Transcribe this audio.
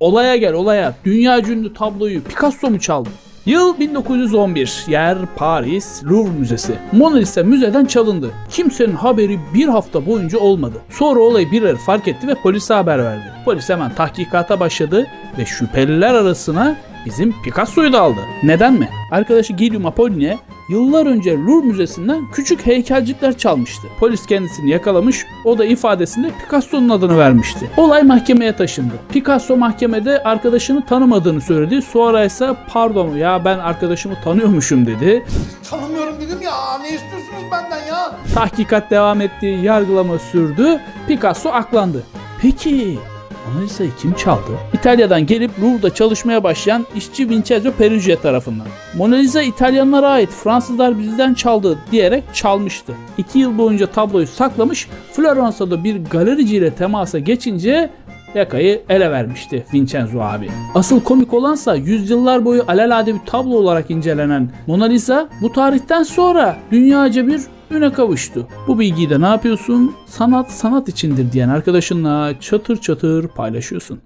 Olaya gel olaya. Dünya ünlü tabloyu Picasso mu çaldı? Yıl 1911. Yer Paris Louvre Müzesi. Mona Lisa müzeden çalındı. Kimsenin haberi bir hafta boyunca olmadı. Sonra olayı birileri fark etti ve polise haber verdi. Polis hemen tahkikata başladı ve şüpheliler arasına bizim Picasso'yu da aldı. Neden mi? Arkadaşı Guillaume Apollinaire yıllar önce Louvre Müzesi'nden küçük heykelcikler çalmıştı. Polis kendisini yakalamış, o da ifadesinde Picasso'nun adını vermişti. Olay mahkemeye taşındı. Picasso mahkemede arkadaşını tanımadığını söyledi. Sonra ise pardon ya ben arkadaşımı tanıyormuşum dedi. Tanımıyorum dedim ya. Ne istiyorsunuz benden ya? Tahkikat devam etti, yargılama sürdü. Picasso aklandı. Peki Mona Lisa'yı kim çaldı? İtalya'dan gelip Louvre'da çalışmaya başlayan işçi Vincenzo Peruggia tarafından. Mona Lisa İtalyanlara ait Fransızlar bizden çaldı diyerek çalmıştı. İki yıl boyunca tabloyu saklamış, Floransa'da bir galericiyle temasa geçince yakayı ele vermişti Vincenzo abi. Asıl komik olansa yüzyıllar boyu alelade bir tablo olarak incelenen Mona Lisa bu tarihten sonra dünyaca bir üne kavuştu. Bu bilgiyi de ne yapıyorsun? Sanat sanat içindir diyen arkadaşınla çatır çatır paylaşıyorsun.